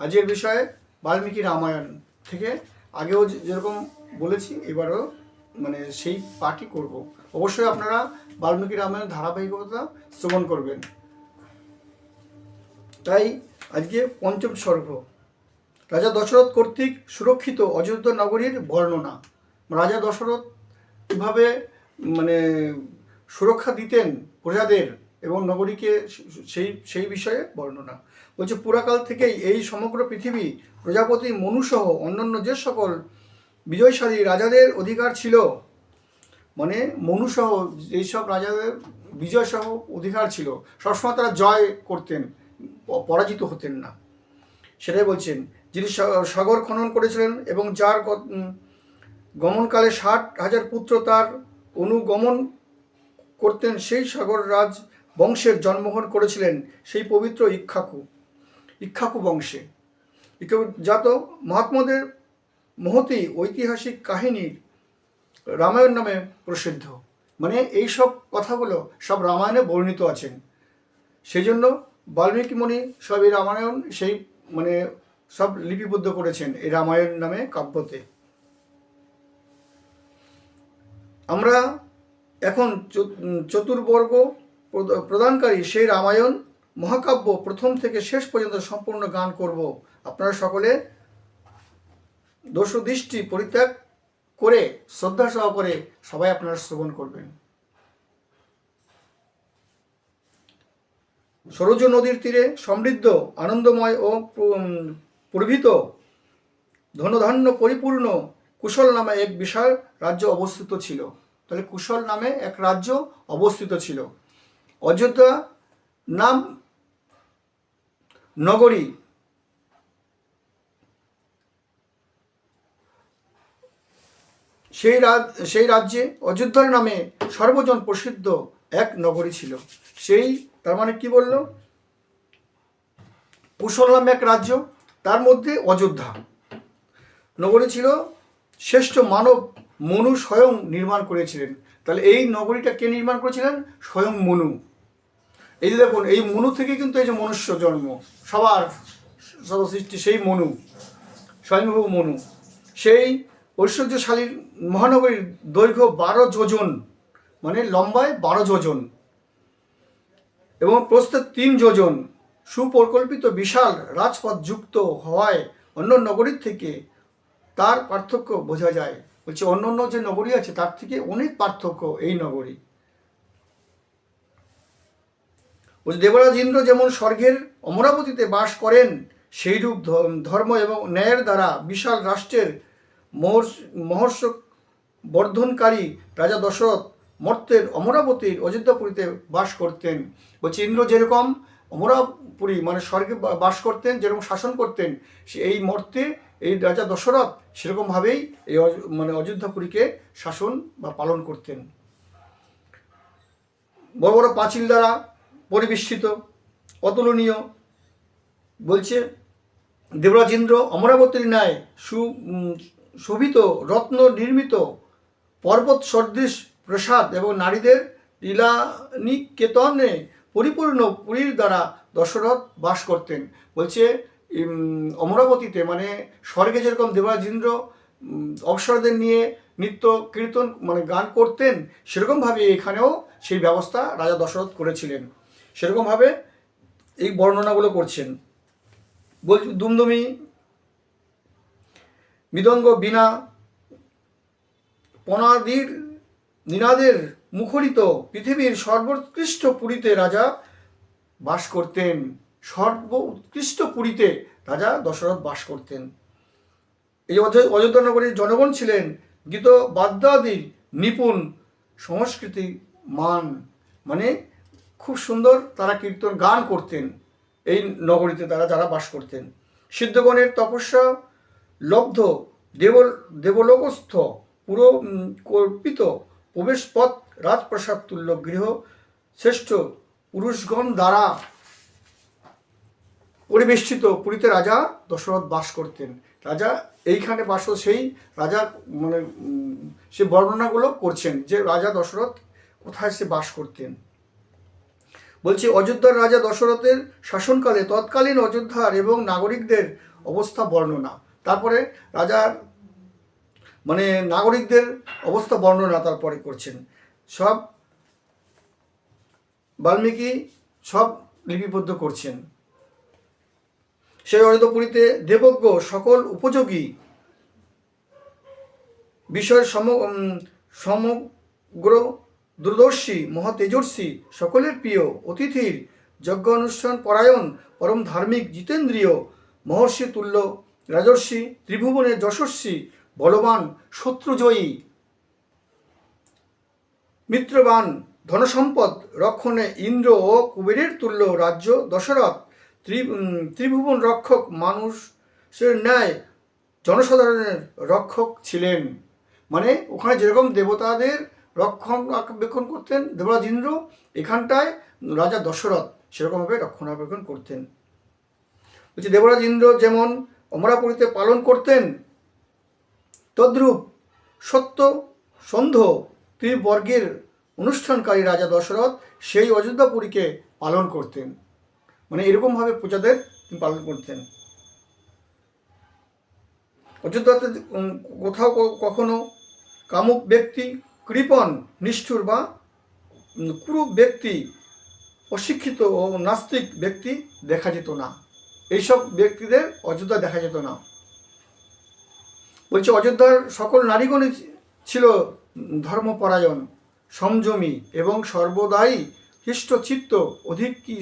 আজকের বিষয়ে বাল্মীকি রামায়ণ থেকে আগেও যেরকম বলেছি, এবারও মানে সেই পাঠই করব। অবশ্যই আপনারা বাল্মীকি রামায়ণ ধারাবাহিকতা শ্রবণ করবেন। তাই আজকে পঞ্চম স্বর্গ। রাজা দশরথ কর্তৃক সুরক্ষিত অযোধ্যা নগরীর বর্ণনা। রাজা দশরথ কীভাবে মানে সুরক্ষা দিতেন প্রজাদের এবং নগরীকে সেই সেই বিষয়ে বর্ণনা। বলছে, পুরাকাল থেকেই এই সমগ্র পৃথিবী প্রজাপতি মনুসহ অন্যান্য যে সকল বিজয়শালী রাজাদের অধিকার ছিল মানে মনুসহ যেসব রাজাদের বিজয়সহ অধিকার ছিল, সবসময় তারা জয় করতেন, পরাজিত হতেন না। সেটাই বলছেন, যিনি সাগর খনন করেছিলেন এবং যার গমনকালে ষাট হাজার পুত্র তার অনুগমন করতেন, সেই সাগর রাজ বংশের জন্মগ্রহণ করেছিলেন সেই পবিত্র ইক্ষাকু ইক্ষাকু বংশে। জাত মহাত্মাদের মহতি ঐতিহাসিক কাহিনীর রামায়ণ নামে প্রসিদ্ধ। মানে এই সব কথাগুলো সব রামায়ণে বর্ণিত আছেন। সেই জন্য বাল্মীকি মুনি সব এই রামায়ণ সেই মানে সব লিপিবদ্ধ করেছেন এই রামায়ণ নামে কাব্যতে। আমরা এখন চতুর্বর্গ প্রদানকারী সেই রামায়ণ মহাকাব্য প্রথম থেকে শেষ পর্যন্ত সম্পূর্ণ গান করব। আপনারা সকলে দোষ দৃষ্টি পরিত্যাগ করে, শ্রদ্ধা সহকারে সবাই আপনারা শ্রবণ করবেন। সরোজ নদীর তীরে সমৃদ্ধ, আনন্দময় ও প্রভৃত ধনধান্য পরিপূর্ণ কুশল নামে এক বিশাল রাজ্য অবস্থিত ছিল। তাহলে কুশল নামে এক রাজ্য অবস্থিত ছিল। অযোধ্যা নাম নগরী। সেই রাজ, সেই রাজ্যে অযোধ্যার নামে সর্বজন প্রসিদ্ধ এক নগরী ছিল। সেই, তার মানে কি বলল? কুশল নামে এক রাজ্য, তার মধ্যে অযোধ্যা। নগরী ছিল শ্রেষ্ঠ মানব মনু স্বয়ং নির্মাণ করেছিলেন। তাহলে এই নগরীটা কে নির্মাণ করেছিলেন? স্বয়ং মনু। এই যে দেখুন, এই মনু থেকে কিন্তু এই যে মনুষ্য জন্ম, সবার সর্বসৃষ্টি সেই মনু, স্বয়ংভূ মনু। সেই ঐশ্বর্যশালীর মহানগরীর দৈর্ঘ্য বারো যোজন মানে লম্বায় বারো যোজন এবং প্রস্থে তিন যোজন সুপরিকল্পিত বিশাল রাজপথ যুক্ত হওয়ায় অন্য নগরীর থেকে তার পার্থক্য বোঝা যায়। বলছে অন্য অন্য যে নগরী আছে, তার থেকে অনেক পার্থক্য এই নগরী। বলছে দেবরাজ ইন্দ্র যেমন স্বর্গের অমরাবতীতে বাস করেন, সেইরূপ ধর্ম এবং ন্যায়ের দ্বারা বিশাল রাষ্ট্রের মহর্ষ- বর্ধনকারী রাজা দশরথ মর্তের অমরাবতীর অযোধ্যাপুরীতে বাস করতেন। বলছে, ইন্দ্র যেরকম অমরাপুরী মানে স্বর্গে বাস করতেন, যেরকম শাসন করতেন এই মর্তে এই রাজা দশরথ সেরকমভাবেই এই মানে অযোধ্যাপুরীকে শাসন বা পালন করতেন। বড় বড় পাঁচিল দ্বারা পরিবেষ্টিত অতুলনীয়। বলছে দেবরাজ ইন্দ্র অমরাবতীর ন্যায় সু শোভিত রত্ন নির্মিত পর্বত সদৃশ প্রসাদ এবং নারীদের লীলানিকেতনে পরিপূর্ণ পুরীর দ্বারা দশরথ বাস করতেন। বলছে অমরাবতীতে মানে স্বর্গে যেরকম দেবরাজ ইন্দ্র উম, নিয়ে নৃত্য কীর্তন মানে গান করতেন সেরকমভাবে এখানেও সেই ব্যবস্থা রাজা দশরথ করেছিলেন। সেরকমভাবে এই বর্ণনাগুলো করছেন। বলছি দুমদুমি, মৃদঙ্গ বীণা, পনাদির নিনাদের মুখরিত পৃথিবীর সর্বোৎকৃষ্ট পুরীতে রাজা বাস করতেন। সর্ব উৎকৃষ্ট পুরীতে রাজা দশরথ বাস করতেন। এই অযোধ্যা নগরীর জনগণ ছিলেন গীত বাদ্যাদির নিপুণ সংস্কৃতি মান মানে খুব সুন্দর তারা কীর্তন গান করতেন। এই নগরীতে তারা, যারা বাস করতেন। সিদ্ধগণের তপস্যা লব্ধ দেব দেবলোকস্থ, পুরো কল্পিত প্রবেশপথ, রাজপ্রাসাদ তুল্য গৃহ শ্রেষ্ঠ পুরুষগণ দ্বারা পরিবেষ্টিত। পুরীতে রাজা দশরথ বাস করতেন। রাজা এইখানে বাস সেই রাজা মানে সে বর্ণনাগুলো করছেন যে রাজা দশরথ কোথায় সে বাস করতেন। বলছি, অযোধ্যার রাজা দশরথের শাসনকালে তৎকালীন অযোধ্যার এবং নাগরিকদের অবস্থা বর্ণনা। তারপরে রাজার মানে নাগরিকদের অবস্থা বর্ণনা তারপরে করছেন। সব বাল্মীকি সব লিপিবদ্ধ করছেন। সেই অযোধ্যাপুরীতে দেবজ্ঞ সকল উপযোগী বিষয়ের সম সমগ্র দূরদর্শী, মহাতেজস্বী, সকলের প্রিয় অতিথির যজ্ঞ অনুষ্ঠান পরায়ণ, পরম ধার্মিক জিতেন্দ্রীয়, মহর্ষি তুল্য, রাজর্ষি ত্রিভুবনের যশস্বী, বলবান, শত্রুজয়ী, মিত্রবান, ধনসম্পদ, রক্ষণে ইন্দ্র ও কুবেরের তুল্য রাজ্য, দশরথ, ত্রি ত্রিভুবন রক্ষক, মানুষের ন্যায় জনসাধারণের রক্ষক ছিলেন। মানে ওখানে যেরকম দেবতাদের রক্ষণাবেক্ষণ করতেন দেবরাজ ইন্দ্র এখানটায় রাজা দশরথ সেরকমভাবে রক্ষণাবেক্ষণ করতেন। বলছি দেবরাজ ইন্দ্র যেমন অমরাপুরীতে পালন করতেন, তদ্রূপ সত্য সন্ধ ত্রিবর্গের অনুষ্ঠানকারী রাজা দশরথ সেই অযোধ্যাপুরীকে পালন করতেন। মানে এরকমভাবে প্রজাদের তিনি পালন করতেন। অযোধ্যাতে কোথাও কখনো কামুক ব্যক্তি কৃপণ, নিষ্ঠুর বা কুরূপ ব্যক্তি, অশিক্ষিত ও নাস্তিক ব্যক্তি দেখা যেত না। এইসব ব্যক্তিদের অযোধ্যা দেখা যেত না। বলছে, অযোধ্যার সকল নারীগণই ছিল ধর্মপরায়ণ সংযমী এবং সর্বদাই হৃষ্টচিত্ত, অধিক কি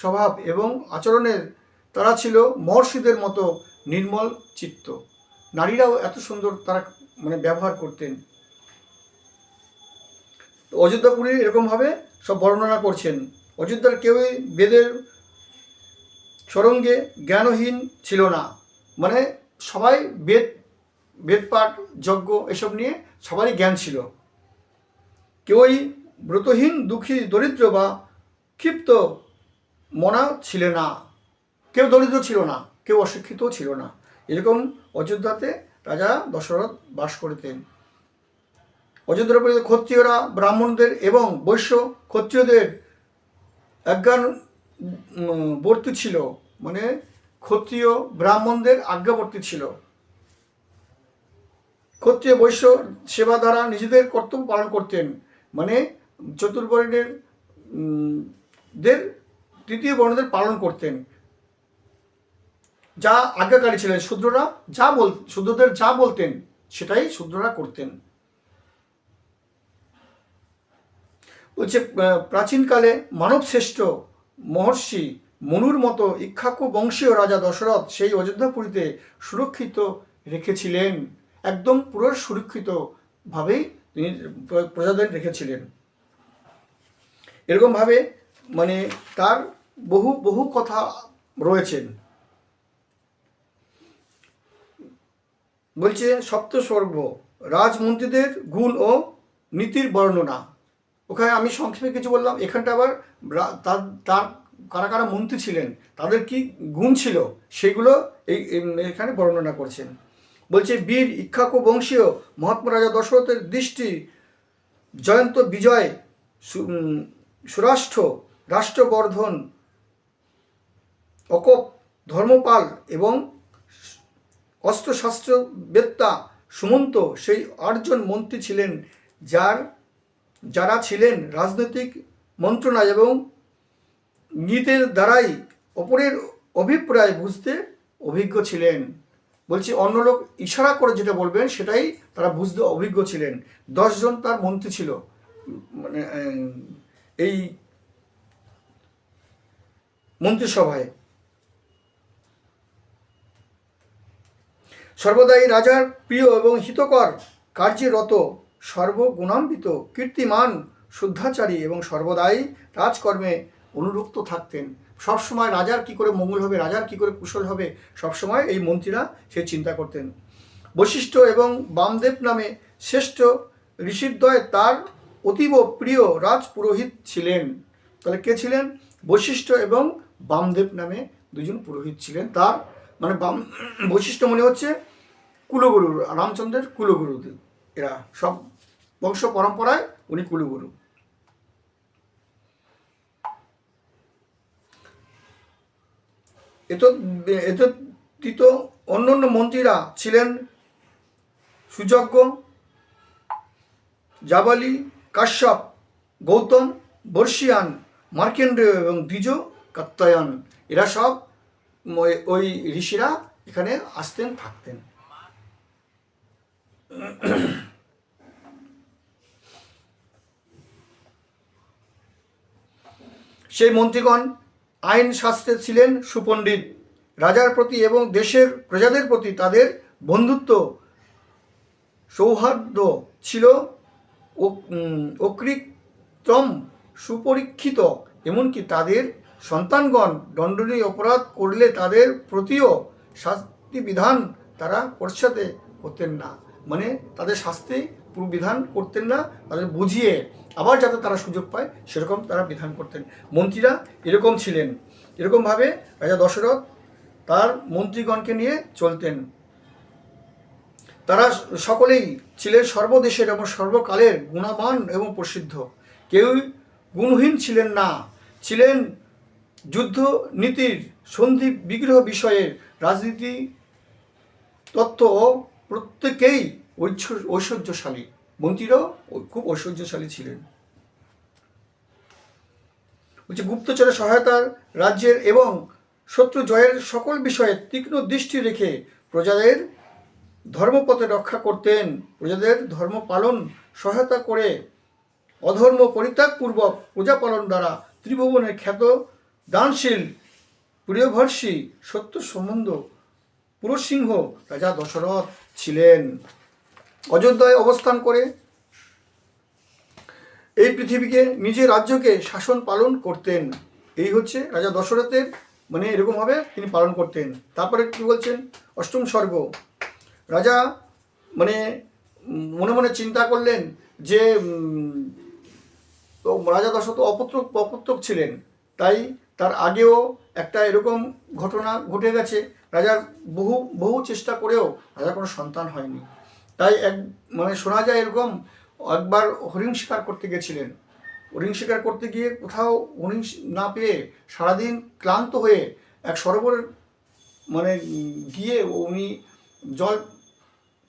স্বভাব এবং আচরণের তারা ছিল মহর্ষিদের মতো নির্মল চিত্ত। নারীরাও এত সুন্দর তারা মানে ব্যবহার করতেন। তো অযোধ্যাপুরী এরকমভাবে সব বর্ণনা করছেন। অযোধ্যার কেউই বেদের সরঙ্গে জ্ঞানহীন ছিল না। মানে সবাই বেদ বেদপাঠ যজ্ঞ এসব নিয়ে সবারই জ্ঞান ছিল। কেউই ব্রতহীন, দুঃখী, দরিদ্র বা ক্ষিপ্ত মনা ছিল না। কেউ দরিদ্র ছিল না, কেউ অশিক্ষিতও ছিল না। এরকম অযোধ্যাতে রাজা দশরথ বাস করতেন। অযোধ্যার উপরে ক্ষত্রিয়রা ব্রাহ্মণদের এবং বৈশ্য ক্ষত্রিয়দের অজ্ঞান উম, বর্তী ছিল। মানে ক্ষত্রিয় ব্রাহ্মণদের আজ্ঞাবর্তী ছিল। ক্ষত্রিয় বৈশ্য সেবা দ্বারা নিজেদের কর্তব্য পালন করতেন। মানে চতুর্বর্ণের দের তৃতীয় বর্ণদের পালন করতেন। যা আজ্ঞাকারী ছিলেন। শূদ্ররা যা বল শূদ্রদের যা বলতেন সেটাই শূদ্ররা করতেন। আহ, প্রাচীনকালে মানবশ্রেষ্ঠ মহর্ষি মনুর মতো ইক্ষাকু বংশীয় রাজা দশরথ সেই অযোধ্যাপুরীতে সুরক্ষিত রেখেছিলেন। একদম পুরো সুরক্ষিতভাবেই তিনি প্র- প্রজাদের রেখেছিলেন। এরকমভাবে মানে তার বহু বহু কথা রয়েছেন বলছে সপ্তস্বর্গ রাজমন্ত্রীদের গুণ ও নীতির বর্ণনা। ওখানে আমি সংক্ষেপে কিছু বললাম, এখানটা আবার তার তার কারা কারা মন্ত্রী ছিলেন, তাদের কি গুণ ছিল, সেগুলো এই এখানে বর্ণনা করছেন। বলছে, বীর ইক্ষাকু বংশীয় মহাত্মা রাজা দশরথের দৃষ্টি জয়ন্ত বিজয় সুরাষ্ট্র, রাষ্ট্রবর্ধন, অকপ, ধর্মপাল এবং অস্ত্রশাস্ত্র বেত্তা সুমন্ত, সেই আটজন মন্ত্রী ছিলেন, যার যারা ছিলেন রাজনৈতিক মন্ত্রণায় এবং নীতির দ্বারাই অপরের অভিপ্রায় বুঝতে অভিজ্ঞ ছিলেন। বলছি, অন্য লোক ইশারা করে যেটা বলবেন সেটাই তারা বুঝতে অভিজ্ঞ ছিলেন। দশজন তার মন্ত্রী ছিল। মানে এই মন্ত্রিসভায়। সর্বদাই রাজার প্রিয় এবং হিতকর কার্যে রত সর্বগুণান্বিত, কীর্তিমান, শুদ্ধাচারী এবং সর্বদাই রাজকর্মে অনুরক্ত থাকতেন। সবসময় রাজার কি করে মঙ্গল হবে, রাজার কি করে কুশল হবে, সবসময় এই মন্ত্রীরা সে চিন্তা করতেন। বৈশিষ্ট্য এবং বামদেব নামে শ্রেষ্ঠ ঋষিদ্বয় তার অতীব প্রিয় রাজ পুরোহিত ছিলেন। তাহলে কে ছিলেন? বৈশিষ্ট্য এবং বামদেব নামে দুজন পুরোহিত ছিলেন। তার মানে বাম বৈশিষ্ট্য মনে হচ্ছে কুলগুরু, রামচন্দ্রের কুলগুরু এরা সব বংশ পরম্পরায় উনি কুলগুরু। এত এতৃত অন্য অন্য মন্ত্রীরা ছিলেন সুযজ্ঞ জাবালি, কাশ্যপ, গৌতম, বর্ষিয়ান মার্কেন্ডেয় এবং দ্বিজ, কাত্তায়ন। এরা সব ওই ঋষিরা এখানে আসতেন, থাকতেন। সেই মন্ত্রীগণ আইন শাস্ত্রে ছিলেন সুপণ্ডিত। রাজার প্রতি এবং দেশের প্রজাদের প্রতি তাদের বন্ধুত্ব, সৌহার্দ্য ছিল অকৃত্রম, সুপরীক্ষিত। এমনকি তাদের সন্তানগণ দণ্ডনীয় অপরাধ করলে তাদের প্রতিও শাস্তি বিধান তারা পশ্চাতে করতেন না। মানে তাদের শাস্তি পুরো বিধান করতেন না, তাদের বুঝিয়ে আবার যাতে তারা সুযোগ পায়, সেরকম তারা বিধান করতেন। মন্ত্রীরা এরকম ছিলেন। এরকমভাবে রাজা দশরথ তার মন্ত্রীগণকে নিয়ে চলতেন। তারা সকলেই ছিলেন সর্বদেশের এবং সর্বকালের গুণবান এবং প্রসিদ্ধ। কেউ গুণহীন ছিলেন না। ছিলেন যুদ্ধ নীতির সন্ধি বিগ্রহ বিষয়ের রাজনীতি তত্ত্ব প্রত্যেকেই ঐশ্বর্যশালী। মন্ত্রীরাও খুব ঐশ্বর্যশালী ছিলেন। বলছে গুপ্তচরের সহায়তার রাজ্যের এবং শত্রু জয়ের সকল বিষয়ে তীক্ষ্ণ দৃষ্টি রেখে প্রজাদের ধর্মপথে রক্ষা করতেন। প্রজাদের ধর্ম পালন, সহায়তা করে অধর্ম পরিত্যাগপূর্বক প্রজা পালন দ্বারা ত্রিভুবনের খ্যাত দানশীল প্রিয়ভর্ষী সত্য সম্বন্ধ পুরসিংহ রাজা দশরথ ছিলেন। অযোধ্যায় অবস্থান করে এই পৃথিবীকে নিজের রাজ্যকে শাসন পালন করতেন। এই হচ্ছে রাজা দশরথের মানে এরকমভাবে তিনি পালন করতেন। তারপরে কি বলছেন? অষ্টম স্বর্গ। রাজা মানে মনে মনে চিন্তা করলেন যে রাজা দশরথ অপুত্রক অপুত্রক ছিলেন। তাই তার আগেও একটা এরকম ঘটনা ঘটে গেছে। রাজার বহু বহু চেষ্টা করেও রাজার কোনো সন্তান হয়নি। তাই এক মানে শোনা যায় এরকম একবার হরিণ শিকার করতে গেছিলেন। হরিণ শিকার করতে গিয়ে কোথাও হরিণ না পেয়ে সারাদিন ক্লান্ত হয়ে এক সরোবর মানে গিয়ে উনি জল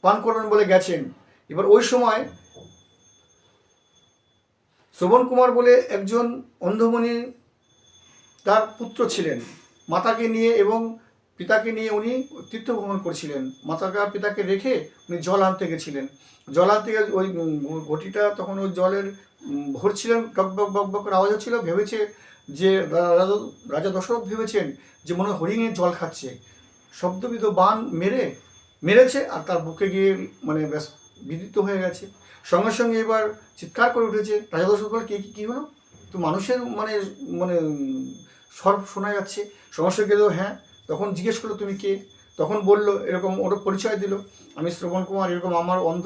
পান করবেন বলে গেছেন। এবার ওই সময় শ্রবণ কুমার বলে একজন অন্ধমণি তার পুত্র ছিলেন। মাতাকে নিয়ে এবং পিতাকে নিয়ে উনি তীর্থ ভ্রমণ করছিলেন। মাতাকে পিতাকে রেখে উনি জল আনতে গেছিলেন। জল আনতে গিয়ে ওই ঘটিটা তখন ওই জলের ভরছিলেন বক বক করে আওয়াজ হচ্ছিল, ভেবেছে যে রাজা রাজা দশরথ ভেবেছেন যে মনে হয় হরিণের জল খাচ্ছে। শব্দবিদ বান মেরে, মেরেছে আর তার বুকে গিয়ে মানে ব্যাস বিদিত হয়ে গেছে। সঙ্গে সঙ্গে এবার চিৎকার করে উঠেছে, রাজা দশরথ বলে, কে, কি, কী হলো? তো মানুষের মানে মানে স্বর শোনা যাচ্ছে। সমস্যা গেল হ্যাঁ তখন জিজ্ঞেস করল, তুমি কে? তখন বলল, এরকম ওর পরিচয় দিল। আমি শ্রবণ কুমার, এরকম আমার অন্ধ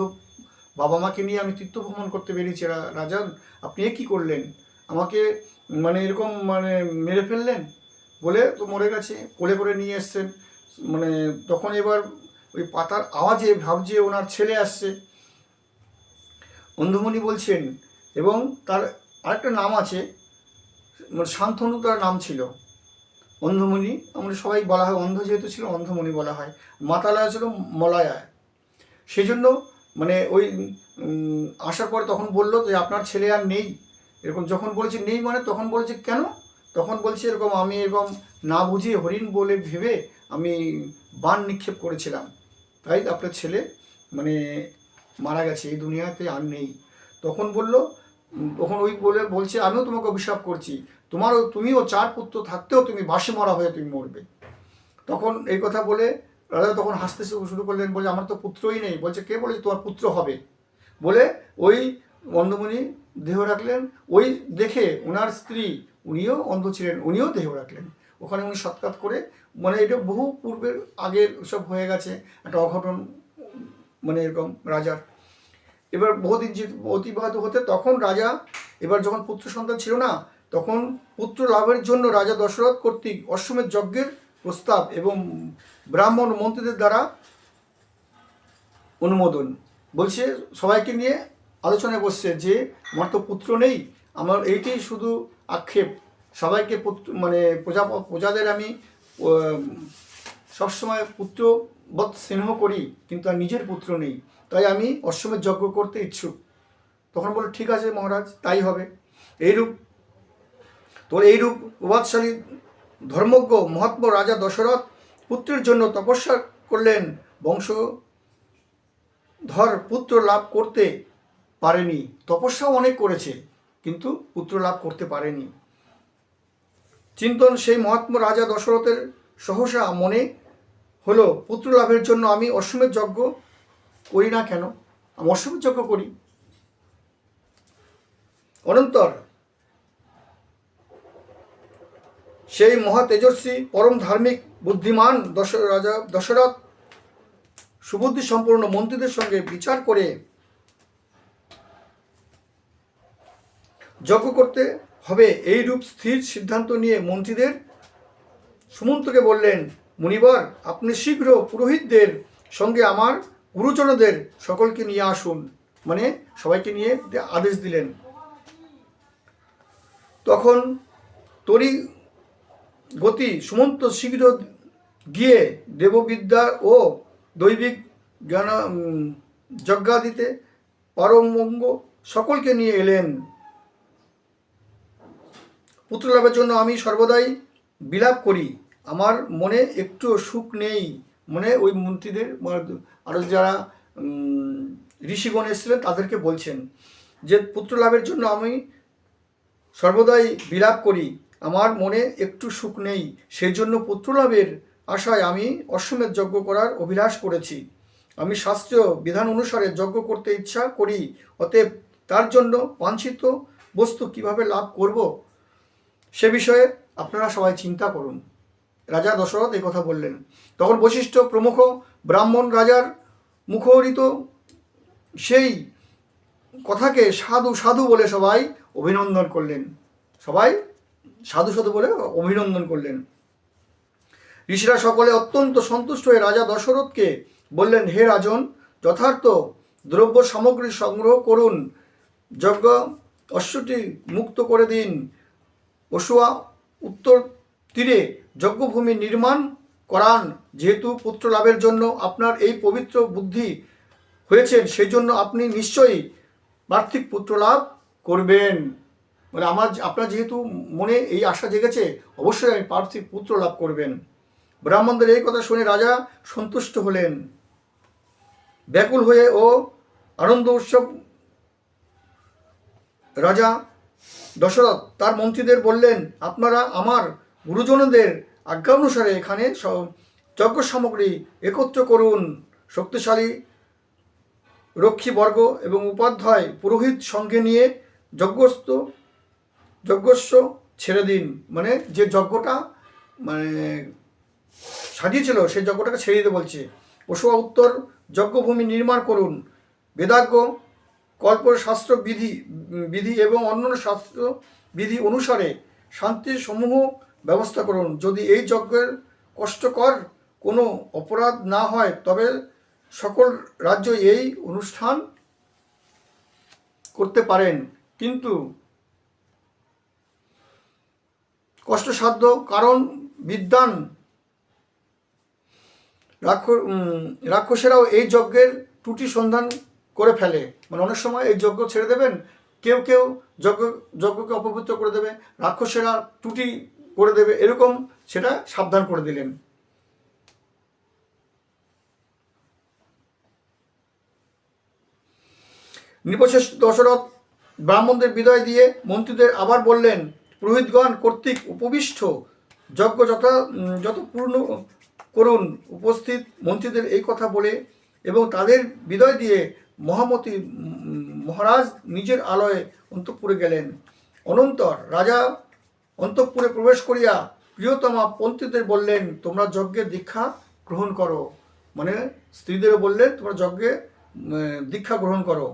বাবা মাকে নিয়ে আমি তীর্থ ভ্রমণ করতে বেরিয়েছি। রাজান আপনি কী করলেন? আমাকে মানে এরকম মানে মেরে ফেললেন? বলে তো মরে গেছে, কোলে করে নিয়ে এসছেন। মানে তখন এবার ওই পাতার আওয়াজে ভাবছে, ওনার ছেলে আসছে। অন্ধমণি বলছেন, এবং তার আরেকটা নাম আছে মানে শান্তনু তার নাম ছিল। অন্ধমণি, আমরা সবাই বলা হয় অন্ধ যেহেতু ছিল, অন্ধমণি বলা হয়। মাতালয়া ছিল মলায়া। সেই জন্য মানে ওই আসার পর তখন বলল যে, আপনার ছেলে আর নেই। এরকম যখন বলেছে, নেই মানে? তখন বলেছে, কেন? তখন বলছে, এরকম আমি এরকম না বুঝিয়ে হরিণ বলে ভেবে আমি বান নিক্ষেপ করেছিলাম। তাই আপনার ছেলে মানে মারা গেছে, এই দুনিয়াতে আর নেই। তখন বলল তখন ওই বলে বলছে, আমিও তোমাকে অভিশাপ করছি। তোমারও, তুমিও চার পুত্র থাকতেও তুমি বাসে মরা হয়ে তুমি মরবে। তখন এই কথা বলে রাজা তখন হাসতে শুরু করলেন বলছে আমার তো পুত্রই নেই। বলছে, কে বলেছে তোমার পুত্র হবে? বলে ওই অন্ধমণি দেহ রাখলেন, ওই দেখে ওনার স্ত্রী, উনিও অন্ধ ছিলেন, উনিও দেহ রাখলেন। ওখানে উনি সৎকাত করে মানে এটা বহু পূর্বের আগের সব হয়ে গেছে, একটা অঘটন মানে এরকম রাজার। এবার বহুদিন যে অতিবাহিত হতে, তখন রাজা এবার যখন পুত্র সন্তান ছিল না, তখন পুত্র লাভের জন্য রাজা দশরথ কর্তৃক অশ্বমেধ যজ্ঞের প্রস্তাব এবং ব্রাহ্মণ মন্ত্রীদের দ্বারা অনুমোদন। বলছে, সবাইকে নিয়ে আলোচনায় বসছে যে, আমার তো পুত্র নেই, আমার এইটাই শুধু আক্ষেপ। সবাইকে পুত্র মানে প্রজা, প্রজাদের আমি সবসময় পুত্রবৎ স্নেহ করি, কিন্তু আর নিজের পুত্র নেই। তাই আমি অশ্বমেধ যজ্ঞ করতে ইচ্ছুক। তখন বলল, ঠিক আছে মহারাজ, তাই হবে। এইরূপ তোর এইরূপ প্রভাবশালী ধর্মজ্ঞ মহাত্ম রাজা দশরথ পুত্রের জন্য তপস্যা করলেন। বংশ ধর পুত্র লাভ করতে পারেনি। তপস্যাও অনেক করেছে, কিন্তু পুত্র লাভ করতে পারেনি। চিন্তন সেই মহাত্ম রাজা দশরথের সহসা মনে হলো, পুত্র লাভের জন্য আমি অশ্বমেধ যজ্ঞ করি না কেন? আমি অশ্বমেধ যজ্ঞ করি। অনন্তর সেই মহা তেজস্বী, পরম ধার্মিক, বুদ্ধিমান দশ রাজা, দশরথ সুবুদ্ধি সম্পন্ন মন্ত্রীদের সঙ্গে বিচার করে যজ্ঞ করতে হবে এই রূপ স্থির সিদ্ধান্ত নিয়ে মন্ত্রীদের সুমন্তকে বললেন, মুনিবর, আপনি শীঘ্র পুরোহিতদের সঙ্গে আমার গুরুজনদের সকলকে নিয়ে আসুন। মানে সবাইকে নিয়ে আদেশ দিলেন। তখন তরি গতি সুমন্ত শীঘ্র গিয়ে দেববিদ্যা ও দৈবিক জ্ঞান যজ্ঞাদিতে পারমঙ্গ সকলকে নিয়ে এলেন। পুত্রলাভের জন্য আমি সর্বদাই বিলাপ করি। আমার মনে একটু সুখ নেই। মনে ওই মন্ত্রীদের আরও যারা ঋষিগণ এসেছিলেন তাদেরকে বলছেন যে পুত্র লাভের জন্য আমি সর্বদাই বিলাপ করি। আমার মনে একটু সুখ নেই। সেই জন্য পুত্র লাভের আশায় আমি অশ্বমেধ যজ্ঞ করার অভিলাষ করেছি। আমি শাস্ত্রীয় বিধান অনুসারে যজ্ঞ করতে ইচ্ছা করি। অতএব তার জন্য বাঞ্ছিত বস্তু কীভাবে লাভ করব? সে বিষয়ে আপনারা সবাই চিন্তা করুন। রাজা দশরথ এই কথা বললেন। তখন বশিষ্ঠ প্রমুখ ব্রাহ্মণ রাজার মুখরিত সেই কথাকে সাধু সাধু বলে সবাই অভিনন্দন করলেন। সবাই সাধু সাধু বলে অভিনন্দন করলেন। ঋষিরা সকলে অত্যন্ত সন্তুষ্ট হয়ে রাজা দশরথকে বললেন, হে রাজন, যথার্থ দ্রব্য সামগ্রী সংগ্রহ করুন, যজ্ঞ অশ্বটি মুক্ত করে দিন অসুয়া উত্তর তীরে যজ্ঞভূমি নির্মাণ করান। যেহেতু পুত্র লাভের জন্য আপনার এই পবিত্র বুদ্ধি হয়েছেন সেই জন্য আপনি নিশ্চয়ই পার্থিব পুত্র লাভ করবেন। মানে আমার আপনার যেহেতু মনে এই আশা জেগেছে, অবশ্যই আমি পার্থিব পুত্র লাভ করবেন। ব্রাহ্মণদের এই কথা শুনে রাজা সন্তুষ্ট হলেন। ব্যাকুল হয়ে ও আনন্দ উৎসব রাজা দশরথ তার মন্ত্রীদের বললেন, আপনারা আমার গুরুজনদের আজ্ঞা অনুসারে এখানে যজ্ঞ সামগ্রী একত্র করুন। শক্তিশালী রক্ষীবর্গ এবং উপাধ্যায় পুরোহিত সঙ্গে নিয়ে যজ্ঞস্থ যজ্ঞস্ব ছেড়ে দিন। মানে যে যজ্ঞটা মানে সাজিয়েছিল, সেই যজ্ঞটাকে ছেড়ে দিতে বলছে। পশুয়া উত্তর, যজ্ঞভূমি নির্মাণ করুন। বেদাজ্ঞ কল্প শাস্ত্র বিধি বিধি এবং অন্যান্য শাস্ত্র বিধি অনুসারে শান্তির সমূহ ব্যবস্থা করুন। যদি এই যজ্ঞের কষ্টকর কোনো অপরাধ না হয়, তবে সকল রাজ্য এই অনুষ্ঠান করতে পারেন। কিন্তু কষ্টসাধ্য কারণ বিদ্যান রাক্ষ- রাক্ষসেরাও এই যজ্ঞের ত্রুটি সন্ধান করে ফেলে। মানে অনেক সময় এই যজ্ঞ ছেড়ে দেবেন, কেউ কেউ যজ্ঞ, যজ্ঞকে অপবিত্র করে দেবে। রাক্ষসেরা ত্রুটি করে দেবে, এরকম সেটা সাবধান করে দিলেন। নিপশেষ দশরথ ব্রাহ্মণদের বিদায় দিয়ে মন্ত্রীদের আবার বললেন, পুরোহিতগণ কর্তৃক উপবিষ্ট, যজ্ঞ যথা যত পূর্ণ করুন, উপস্থিত মন্ত্রীদের এই কথা বলে এবং তাদের বিদায় দিয়ে মহামতি মহারাজ নিজের আলয়ে অন্তঃপুরে গেলেন। অনন্তর রাজা অন্তঃপুরে প্রবেশ করিয়া প্রিয়তমা পন্থীদের বললেন, তোমরা যজ্ঞে দীক্ষা গ্রহণ করো। মানে স্ত্রীদের বললেন, তোমরা যজ্ঞে দীক্ষা গ্রহণ করো।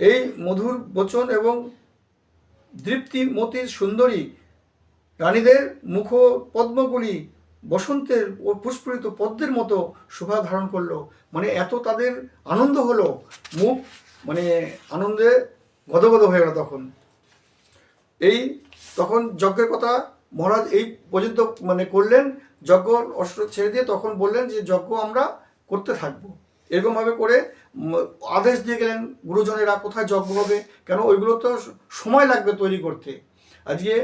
এই মধুর বচন এবং দৃপ্তিমতী সুন্দরী রানীদের মুখ পদ্মগুলি বসন্তের ও পুষ্পরিত পদ্মের মতো শোভা ধারণ করল। মানে এত তাদের আনন্দ হলো, মুখ মানে আনন্দে গদগদ হয়ে গেল তখন। এই তখন যজ্ঞের কথা মহারাজ এই পর্যন্ত মানে করলেন, যজ্ঞ অস্ত্র ছেড়ে দিয়ে তখন বললেন যে যজ্ঞ আমরা করতে থাকব। এরকমভাবে করে আদেশ দিয়ে গেলেন, গুরুজনেরা কোথায় যজ্ঞ হবে, কেন ওইগুলো তো সময় লাগবে তৈরি করতে। আজকে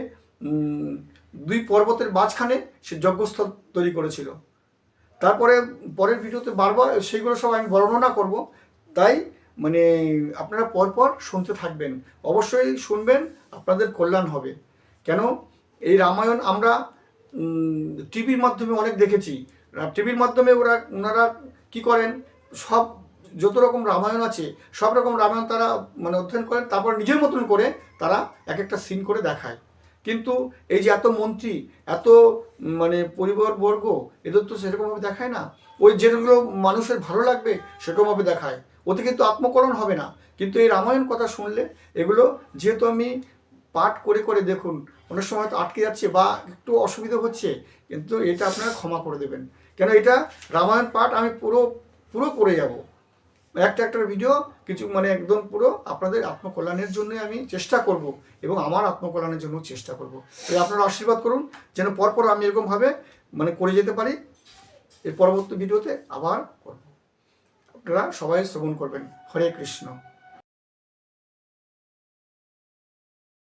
দুই পর্বতের মাঝখানে সে যজ্ঞস্থল তৈরি করেছিল। তারপরে, পরের ভিডিওতে বারবার সেইগুলো সব আমি বর্ণনা করব। তাই মানে আপনারা পরপর শুনতে থাকবেন। অবশ্যই শুনবেন, আপনাদের কল্যাণ হবে। কেন? এই রামায়ণ আমরা টিভির মাধ্যমে অনেক দেখেছি। টিভির মাধ্যমে ওরা, ওনারা কি করেন? সব, যত রকম রামায়ণ আছে, সব রকম রামায়ণ তারা মানে অধ্যয়ন করেন, তারপর নিজের মতন করে তারা এক একটা সিন করে দেখায়। কিন্তু এই যে এত মন্ত্রী, এত মানে পরিবারবর্গ এদের তো সেরকমভাবে দেখায় না। ওই যেগুলো মানুষের ভালো লাগবে, সেরকমভাবে দেখায়। ওতে কিন্তু আত্মকরণ হবে না। কিন্তু এই রামায়ণ কথা শুনলে এগুলো যেহেতু আমি পাঠ করে করে দেখুন, অনেক সময় তো আটকে যাচ্ছে বা একটু অসুবিধা হচ্ছে, কিন্তু এটা আপনারা ক্ষমা করে দেবেন। কেন এটা রামায়ণ পাঠ আমি পুরো পুরো করে যাব। একটা একটা ভিডিও কিছু মানে একদম পুরো আপনাদের আত্মকল্যাণের জন্য আমি চেষ্টা করব এবং আমার আত্মকল্যাণের জন্য চেষ্টা করব। তাই আপনারা আশীর্বাদ করুন, যেন পরপর আমি এরকমভাবে মানে করে যেতে পারি। এর পরবর্তী ভিডিওতে আবার করব। আপনারা সবাই শ্রবণ করবেন। হরে কৃষ্ণ।